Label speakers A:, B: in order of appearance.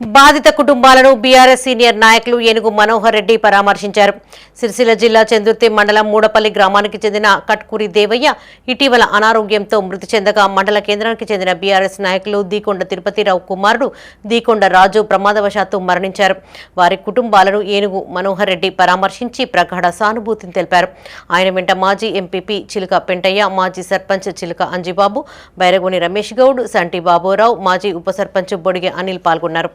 A: బాధిత కుటుంబాలను BRS senior నాయకులు ఏనుగు మనోహర్ రెడ్డి పరామర్శించారు. సిరిసిల్ల జిల్లా చందుర్తి మండలం మూడపల్లి గ్రామానికి చెందిన కట్కూరి దేవయ్య ఇటీవల అనారోగ్యంతో మృతి చెందగా మండల కేంద్రానికి చెందిన బీఆర్ఎస్ నాయకులు దీకొండ తిరుపతిరావు కుమారుడు దీకొండ రాజు ప్రమాదవశాత్తు మరణించారు. వారి కుటుంబాలను ఏనుగు మనోహర్ రెడ్డి పరామర్శించి ప్రగాఢ సానుభూతిని తెలిపారు. ఆయన వెంట మాజీ ఎంపీపీ చిలుక పెంటయ్య మాజీ సర్పంచ్ చిలుక అంజిబాబు బైరగోని రమేష్ గౌడ్ సంటి బాబురావు మాజీ ఉప సర్పంచ్ బొడిగె అనిల్ పాల్గొన్నారు.